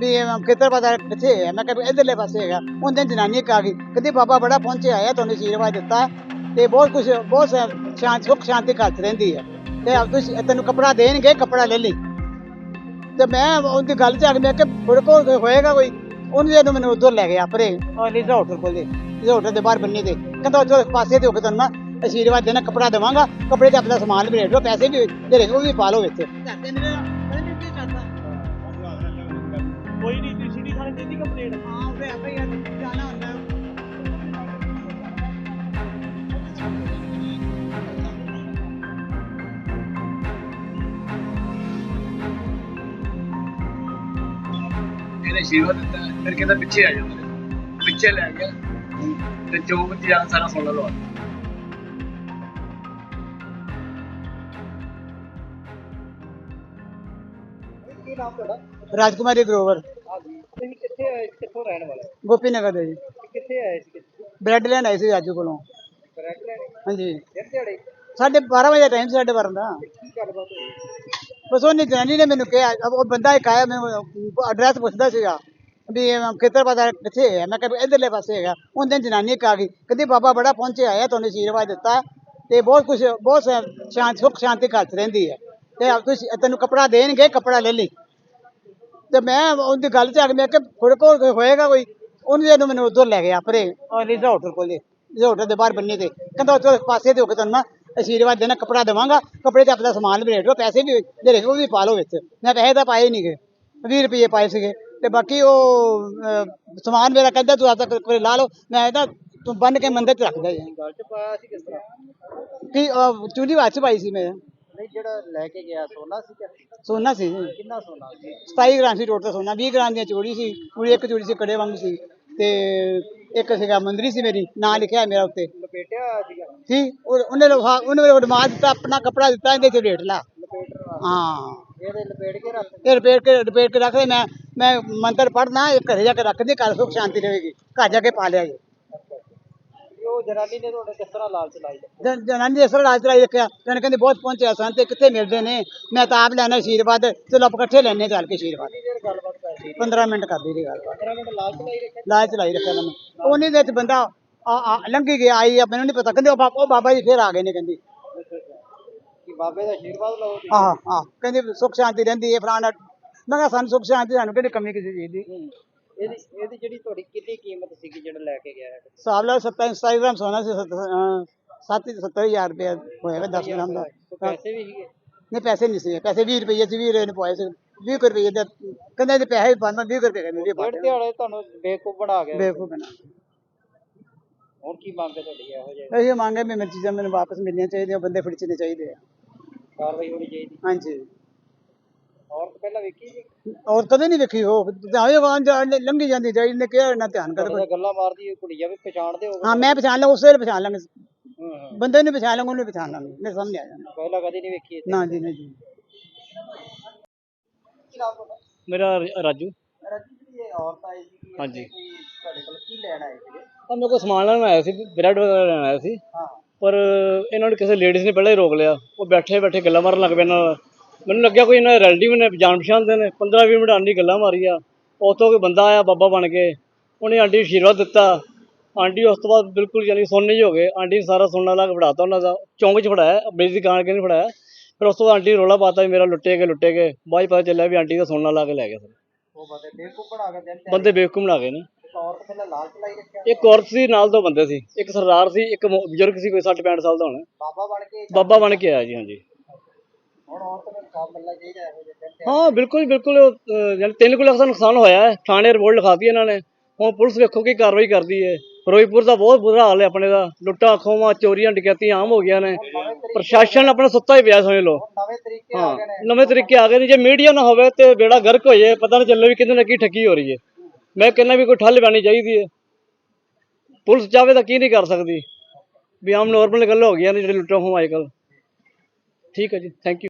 ਵੀ ਕਿੱਧਰ ਪਤਾ ਕਿੱਥੇ ਹੈ? ਮੈਂ ਕਿਹਾ ਇਧਰਲੇ ਪਾਸੇ ਹੈਗਾ। ਉਹਦੇ ਜਨਾਨੀ ਇੱਕ ਗਈ, ਕਹਿੰਦੀ ਬਾਬਾ ਬੜਾ ਪਹੁੰਚਿਆ ਹੈ, ਤੁਹਾਨੂੰ ਆਸ਼ੀਰਵਾਦ ਦਿੱਤਾ ਤੇ ਬਹੁਤ ਕੁਝ ਬਹੁਤ ਸ਼ਾਂਤ, ਸੁੱਖ ਸ਼ਾਂਤੀ ਘਰ ਰਹਿੰਦੀ ਹੈ। ਤੇ ਆਪ ਤੁਸੀਂ ਤੈਨੂੰ ਕੱਪੜਾ ਦੇਣਗੇ, ਕੱਪੜਾ ਲੈ ਲਈ। ਤੇ ਮੈਂ ਉਹਦੀ ਗੱਲ 'ਚ ਆ ਕੇ ਮੈਂ ਕਿ ਤੁਹਾਡੇ ਕੋਲ ਹੋਏਗਾ ਕੋਈ? ਉਹਨੇ ਜਦੋਂ ਮੈਨੂੰ ਉਧਰ ਲੈ ਗਿਆ, ਪਰੇ। ਉਹ ਹੋਟਲ ਕੋਲੇ ਲੀਡਰ ਹੋਟਲ ਦੇ ਬਾਹਰ ਬੰਨੇ ਤੇ ਕਹਿੰਦਾ ਉਧਰ ਪਾਸੇ ਤੇ ਹੋ ਕੇ ਤੁਹਾਨੂੰ ਮੈਂ ਆਸ਼ੀਰਵਾਦ ਦੇਣਾ, ਕੱਪੜਾ ਦੇਵਾਂਗਾ। ਕੱਪੜੇ ਤੇ ਆਪਣਾ ਸਮਾਨ ਵੀ ਰੇਟ ਲਓ, ਪੈਸੇ ਵੀ ਦੇ ਉਹ ਵੀ ਪਾ ਲਓ ਵਿੱਚ ਕੋਈ ਨਹੀਂ ਤੁਸੀਂ ਸਿਟੀ ਥਾਣੇ ਦੇ ਦੀ ਕੰਪਲੇਂਟ ਹਾਂ ਉਹਦੇ ਆਪੇ ਯਾਰ ਜਾਣਾ ਹੁੰਦਾ। ਇਹਨੇ ਆਸ਼ੀਰਵਾਦ ਦਿੱਤਾ ਫਿਰ ਕਹਿੰਦਾ ਪਿੱਛੇ ਆ ਜਾਂਦਾ ਪਿੱਛੇ ਲੈ ਗਿਆ ਤੇ ਜਾ ਕੇ ਸਾਰਾ ਸੁਣ ਲਵਾ ਕੀ ਨਾਮ ਤੁਹਾਡਾ? ਰਾਜਕੁਮਾਰੀ ਗਰੋਵਰ। ਤੁਸੀਂ ਕਿੱਥੇ ਆਏ ਸੀ? ਕਿੱਥੋਂ ਰਹਿਣ ਵਾਲੇ? ਗੋਪੀ ਨਗਰ ਦੇ ਜੀ। ਕਿੱਥੇ ਆਏ ਸੀ? ਬ੍ਰੈਡ ਲੈਣ ਆਏ ਸੀ ਰਾਜੂ ਕੋਲੋਂ। ਬ੍ਰੈਡ ਲੈਣੇ? ਹਾਂਜੀ। ਫਿਰ ਦਿਹਾੜੇ? ਸਾਢੇ 12 ਵਜੇ ਟਾਈਮ ਸਾਡੇ ਵਰਨ ਦਾ। ਕੀ ਗੱਲਬਾਤ ਹੋਈ? ਬਸ ਉਹਨੇ ਜਨਾਨੀ ਨੇ ਮੈਨੂੰ ਕਿਹਾ ਅਬ ਉਹ ਬੰਦਾ ਇੱਕ ਆਇਆ ਮੈਨੂੰ ਐਡਰੈਸ ਪੁੱਛਦਾ ਸੀਗਾ ਵੀ ਇਹ ਖੇਤਰ ਪਤਾ ਕਿੱਥੇ ਹੈ? ਮੈਂ ਕਿਹਾ ਵੀ ਇਧਰਲੇ ਪਾਸੇ ਹੈਗਾ। ਉਹਦੇ ਜਨਾਨੀ ਇੱਕ ਆ ਗਈ। ਕਹਿੰਦੀ ਬਾਬਾ ਬੜਾ ਪਹੁੰਚਿਆ ਹੈ ਤੁਹਾਨੂੰ ਆਸ਼ੀਰਵਾਦ ਦਿੱਤਾ ਤੇ ਬਹੁਤ ਕੁਝ ਬਹੁਤ ਸ- ਸ਼ਾਂਤ ਸੁੱਖ ਸ਼ਾਂਤੀ ਘਰ 'ਚ ਰਹਿੰਦੀ ਹੈ। ਤੇ ਆਪ ਤੁਸੀਂ ਤੈਨੂੰ ਕੱਪੜਾ ਦੇਣਗੇ ਕੱਪੜਾ ਲੈ ਲਈ। ਤੇ ਮੈਂ ਉਹਦੀ ਗੱਲ 'ਚ ਆ ਕੇ ਮੈਂ ਕਿ ਤੁਹਾਡੇ ਕੋਲ ਹੋਏਗਾ ਕੋਈ? ਉਹਨੇ ਜਦੋਂ ਮੈਨੂੰ ਉਧਰ ਲੈ ਗਿਆ ਪਰੇ ਹੋਟਲ ਕੋਲੇ ਹੋਟਲ ਦੇ ਬਾਹਰ ਬੰਨੇ ਤੇ। ਕਹਿੰਦਾ ਉੱਥੇ ਪਾਸੇ ਤੇ ਹੋ ਕੇ ਤੁਹਾਨੂੰ ਮੈਂ ਆਸ਼ੀਰਵਾਦ ਦੇਣਾ ਕੱਪੜਾ ਦੇਵਾਂਗਾ ਕੱਪੜੇ ਤੇ ਆਪਣਾ ਸਮਾਨ ਵੀ ਰੇਟ ਪੈਸੇ ਵੀ ਦੇ ਉਹ ਵੀ ਪਾ ਲਓ ਵਿੱਚ। ਮੈਂ ਪੈਸੇ ਤਾਂ ਪਾਏ ਨਹੀਂਗੇ 20 ਰੁਪਏ ਪਾਏ ਸੀਗੇ। ਤੇ ਬਾਕੀ ਉਹ ਸਮਾਨ ਮੇਰਾ ਕਹਿੰਦਾ ਤੂੰ ਆਪਦਾ ਕੋਈ ਲਾ ਲਓ ਮੈਂ ਇਹਦਾ ਤੂੰ ਬੰਨ ਕੇ ਮੰਦਰ 'ਚ ਰੱਖਦਾ ਜੀ। ਗੱਲ ਚ ਪਾਇਆ ਸੀ ਕਿਸ ਤਰ੍ਹਾਂ? ਕੀ ਚੂਲੀ ਹੱਥ 'ਚ ਪਾਈ ਸੀ ਮੈਂ। ਨਹੀਂ ਜਿਹੜਾ ਲੈ ਕੇ ਗਿਆ ਸੋਨਾ ਸੀ ਕਿ ਸੋਨਾ ਸੀ। ਜੀ ਕਿੰਨਾ ਸੋਨਾ ਸੀ? 27 ਗ੍ਰਾਮ ਸੀ ਟੋਟਲ ਸੋਨਾ 20 ਗ੍ਰਾਮ ਦੀਆਂ ਚੂੜੀ ਸੀ ਪੂਰੀ ਇੱਕ ਚੂੜੀ ਸੀ ਕੜੇ ਵਾਂਗ ਸੀ। ਤੇ ਇੱਕ ਸੀਗਾ ਮੰਦਰੀ ਸੀ ਮੇਰੀ ਨਾਂ ਲਿਖਿਆ ਮੇਰਾ ਉੱਤੇ। ਲਪੇਟਿਆ ਹੋਇਆ ਸੀਗਾ? ਸੀ ਉਹ- ਉਹਨੇ ਲੋਹਾ ਉਹਨੇ ਉਡਮਾ ਦਿੱਤਾ ਆਪਣਾ ਕੱਪੜਾ ਦਿੱਤਾ ਇਹਦੇ 'ਚ ਰੇਟ ਲਾ। ਹਾਂ। ਇਹਦੇ ਲਪੇਟ ਕੇ ਰੱਖ ਇਹ ਰਿਪੇਅਰ ਕੇ ਰਿਪੇਅਰ ਕੇ ਰੱਖ ਦੇ ਮੈਂ ਮੈਂ ਮੰਤਰ ਪੜਨਾ ਇਹ ਘਰੇ ਜਾ ਕੇ ਰੱਖਦੀ ਘਰ ਸੁਖ ਸ਼ਾਂਤੀ ਰਹੇਗੀ। ਘਰ ਜਾ ਕੇ ਪਾ ਲਿਆ ਜੀ। ਉਹ ਜਨਾਨੀ ਨੇ ਤੁਹਾਡੇ ਕਿਸ ਤਰ੍ਹਾਂ ਲਾਲਚ ਲਾਈ ਜਨ- ਜਨਾਨੀ ਨੇ ਇਸ ਤਰ੍ਹਾਂ ਰਾਜ ਚਲਾਈ ਰੱਖਿਆ। ਜਨ ਕਹਿੰਦੇ ਬਹੁਤ ਪਹੁੰਚਿਆ ਸਨ ਤੇ ਕਿੱਥੇ ਮਿਲਦੇ ਨੇ? ਮੈਂ ਤਾਂ ਆਪ ਲੈਣਾ ਆਸ਼ੀਰਵਾਦ ਚਲੋ ਆਪਾਂ ਇਕੱਠੇ ਲੈਣੇ ਚੱਲ ਕੇ ਆਸ਼ੀਰਵਾਦ ਕਿੰਨੀ ਦੇਰ ਗੱਲਬਾਤ ਕਰ ਸੀ 15 ਮਿੰਟ ਕਰਦੀ ਰਹੀ ਗੱਲ। 15 ਮਿੰਟ ਲਾਲਚ ਲਾਈ ਰੱਖਿਆ? ਲਾਜ ਚਲਾਈ ਰੱਖਿਆ ਮੈਨੂੰ ਉਹਨੇ ਦੇ ਵਿੱਚ ਬੰਦਾ ਆ ਆ ਲੰਘੀ ਗਿਆ ਆਈ ਆ ਮੈਨੂੰ ਨਹੀਂ ਪਤਾ। ਕਹਿੰਦੇ ਉਹ ਬਾਬਾ ਉਹ ਬਾਬਾ ਜੀ ਫੇਰ ਆ ਗਏ ਨੇ ਕਹਿੰਦੀ। ਕਿ ਬਾਬੇ ਦਾ ਆਸ਼ੀਰਵਾਦ ਲਓ ਤੁਸੀਂ। ਆਹ ਆਹ ਕਹਿੰਦੇ ਸੁਖ ਸ਼ਾਂਤੀ ਰਹਿੰਦੀ ਹੈ ਫਲਾਣਾ। ਮੈਂ ਕਿਹਾ ਸਾਨੂੰ ਸੁਖ ਸ਼ਾਂਤੀ ਸਾਨੂੰ ਕਿਹੜੀ ਕਮੀ ਕਿਸੇ ਚੀਜ਼ ਦੀ? ਹੂੰ। ਇਹਦੀ ਇਹਦੀ ਜਿਹੜੀ ਤੁਹਾਡੀ ਕਿੰਨੀ ਕੀਮਤ ਸੀਗੀ ਜਿਹੜਾ ਲੈ ਕੇ ਗਿਆ ਹੈ? ਹਿਸਾਬ ਲਾ 27 27 ਗ੍ਰਾਮ ਸੋਨਾ ਸੀ 7 70000 ਰੁਪਏ ਹੋਏਗਾ 10 ਗ੍ਰਾਮ ਦਾ। ਪੈਸੇ ਵੀ ਸੀਗੇ? ਨਹੀਂ ਪੈਸੇ ਨਹੀਂ ਸੀ ਪੈਸੇ 20 ਰੁਪਏ ਸੀ 20 ਰੁਪਏ ਨੇ ਪਵਾਏ ਸੀ। 20 ਰੁਪਏ ਦੇ ਕਹਿੰਦੇ ਤੇ ਪੈਸੇ ਬੰਦ 20 ਰੁਪਏ ਕਹਿੰਦੇ ਡੇਢ ਦਿਹਾੜੇ ਤੁਹਾਨੂੰ ਬੇਵਕੂਫ ਬਣਾ ਗਿਆ ਬੇਵਕੂਫ ਬਣਾ ਹੁਣ ਕੀ ਮੰਗ ਹੈ ਤੁਹਾਡੀ ਇਹੋ ਜਿਹੀ? ਇਹ ਮੰਗੇ ਵੀ ਮੇਰੀ ਚੀਜ਼ਾਂ ਮੈਨੂੰ ਵਾਪਸ ਮਿਲਣੀਆਂ ਚਾਹੀਦੀਆਂ ਬੰਦੇ ਫੜਚਣੇ ਚਾਹੀਦੇ ਆ। ਕਾਰਵਾਈ ਹੋਣੀ ਚਾਹੀਦੀ। ਹਾਂਜੀ। ਔਰਤ ਪਹਿਲਾਂ ਵੇਖੀ ਜੀ ਔਰ ਕਦੇ ਨਹੀਂ ਵੇਖੀ ਉਹ। ਜਾਏ ਵਾਂ ਲੰਘੀ ਜਾਂਦੀ ਜਾਈ ਨੇ ਕਿਹਾ ਨਾ ਧਿਆਨ ਕਰ ਨਾਲ ਗੱਲਾਂ ਮਾਰਦੀ ਹੋਈ ਕੁੜੀਆਂ ਵੀ ਪਛਾਣਦੇ ਹੋਗੇ ਹਾਂ ਮੈਂ ਪਛਾਣ ਲਾਂ ਉਸੇ ਵੇਲੇ ਪਛਾਣ ਲਾਂਗੇ। ਹੂੰ ਹੂੰ। ਬੰਦੇ ਨੂੰ ਪਛਾਣ ਲਾਂਗੇ ਉਹਨੂੰ ਪਛਾਣ ਲਾਂਗੇ। ਮੇਰੇ ਸਾਹਮਣੇ ਆ ਜਾਣਾ ਪਹਿਲਾਂ ਕਦੀ ਨਹੀਂ ਵੇਖੀ ਇੱਥੇ। ਨਾ ਜੀ ਨਾ ਜੀ। ਕੀ ਨਾਮ ਤੁਹਾਡਾ? ਮੇਰਾ ਰਾਜੂ। ਰਾਜੀ ਜੀ ਇਹ ਔਰਤ ਆਈ ਸੀ ਹਾਂਜੀ। ਤੁਹਾਡੇ ਕੋਲ ਕੀ ਲੈਣ ਆਏ ਸੀਗੇ? ਉਹ ਮੇਰੇ ਕੋਲ ਸਮਾਨ ਲੈਣ ਆਇਆ ਸੀ ਬ੍ਰੈਡ ਵਗੈਰਾ ਲੈਣ ਆਇਆ ਸੀ। ਹਾਂ। ਪਰ ਇਹਨਾਂ ਨੂੰ ਕਿਸੇ ਲੇਡੀਜ਼ ਨੇ ਪਹਿਲਾਂ ਹੀ ਰੋਕ ਲਿਆ। ਉਹ ਬੈਠੇ ਬੈਠੇ ਗੱਲਾਂ ਮਾਰਨ ਲੱਗ ਪਏ ਨਾਲ। ਮੈਨੂੰ ਲੱਗਿਆ ਕੋਈ ਇਹਨਾਂ ਦੇ ਰਿਲੇਟਿਵ ਨੇ ਜਾਣ ਪਛਾਣ ਦੇ ਨੇ। 15 20 ਮਿੰਟ ਆਂਟੀ ਗੱਲਾਂ ਮਾਰੀਆਂ। ਉੱਥੋਂ ਕੋਈ ਬੰਦਾ ਆਇਆ ਬਾਬਾ ਬਣ ਕੇ। ਉਹਨੇ ਆਂਟੀ ਨੂੰ ਆਸ਼ੀਰਵਾਦ ਦਿੱਤਾ। ਆਂਟੀ ਉਸ ਤੋਂ ਬਾਅਦ ਬਿਲਕੁਲ ਯਾਨੀ ਸੁਣਨੇ ਹੀ ਹੋ। ਗਏ ਆਂਟੀ ਨੇ ਸਾਰਾ ਸੁਣਨ ਲੱਗ ਫੜਾਤਾ ਉਹਨਾਂ ਦਾ। ਚੌਂਕ 'ਚ ਫੜਾਇਆ ਦੀ ਦੁਕਾਨ ਕੇ ਨਹੀਂ ਫੜਾਇਆ। ਫਿਰ ਉਸ ਤੋਂ ਬਾਅਦ ਆਂਟੀ ਰੌਲਾ ਪਾਤਾ ਵੀ ਮੇਰਾ ਲੁੱਟੇ ਗਏ ਲੁੱਟੇ ਗਏ। ਬਾਅਦ 'ਚ ਪਤਾ ਚੱਲਿਆ ਵੀ ਆਂਟੀ ਦਾ ਸੋਨਾ ਲਾ ਕੇ ਲੈ ਗਿਆ ਸਰ। ਉਹ ਬੰਦੇ ਬੇਵਕੂਫ ਬਣਾ ਕੇ ਦਿਨ ਬੰਦੇ ਬੇਵਕੂਫ ਬਣਾ ਗਏ ਨੇ। ਇੱਕ ਔਰਤ ਪਹਿਲਾਂ ਲਾਲਚ ਲਾਈ ਰੱਖਿਆ। ਇੱਕ ਔਰਤ ਸੀ ਨਾਲ ਦੋ ਬੰਦੇ ਸੀ। ਇੱਕ ਸਰਦਾਰ ਸੀ ਇੱਕ ਮੋ- ਬਜ਼ੁਰਗ ਸੀ ਕੋਈ 60 65 ਸਾਲ ਦਾ ਹੋਣਾ। ਬਾਬਾ ਬਣ ਕੇ ਬਾਬਾ ਬਣ ਕੇ ਆਇਆ ਜੀ ਹਾਂਜੀ। ਹਾਂ ਬਿਲਕੁਲ ਬਿਲਕੁਲ। ਉਹ, ਅਹ, ਯਾਨੀ 3 ਲੱਖ ਦਾ ਨੁਕਸਾਨ ਹੋਇਆ ਹੈ। ਥਾਣੇ ਰਿਪੋਰਟ ਲਿਖਾਤੀ ਇਹਨਾਂ ਨੇ। ਹੁਣ ਪੁਲਿਸ ਵੇਖੋ ਕੀ ਕਾਰਵਾਈ ਕਰਦੀ ਹੈ। ਫਿਰੋਜ਼ਪੁਰ ਦਾ ਬਹੁਤ ਬੁਰਾ ਹਾਲ ਹੈ ਆਪਣੇ ਦਾ। ਲੁੱਟਾਂ ਖੋਵਾਂ ਚੋਰੀਆਂ ਡਕੈਤੀਆਂ ਆਮ ਹੋ ਗਈਆਂ ਨੇ। ਪ੍ਰਸ਼ਾਸਨ ਆਪਣਾ ਸੁੱਤਾ ਹੀ ਪਿਆ ਸਮਝ ਲਓ। ਨਵੇਂ ਤਰੀਕੇ ਆ ਹਾਂ ਗਏ ਨੇ। ਨਵੇਂ ਤਰੀਕੇ ਆ ਗਏ ਨੇ। ਜੇ ਮੀਡੀਆ ਨਾ ਹੋਵੇ ਤੇ ਬੇੜਾ ਗਰਕ ਹੋ ਜਾਏ ਪਤਾ ਨਾ ਚੱਲੇ ਵੀ ਕਿਤੇ ਨਾ ਕੀ ਠੱਗੀ ਹੋ ਰਹੀ ਹੈ। ਮੈਂ ਕਹਿੰਦਾ ਵੀ ਕੋਈ ਠੱਲ ਪੈਣੀ ਚਾਹੀਦੀ ਹੈ। ਪੁਲਿਸ ਚਾਹਵੇ ਤਾਂ ਕੀ ਨਹੀਂ ਕਰ ਸਕਦੀ। ਵੀ ਆਮ ਨੋਰਮਲ ਗੱਲ ਹੋ ਗਈਆਂ ਨੇ ਜਿਹੜੇ ਲੁੱਟਾਂ ਖੋਵਾਂ ਅੱਜ ਕੱਲ੍ਹ। ਠੀਕ ਹੈ ਜੀ। Thank you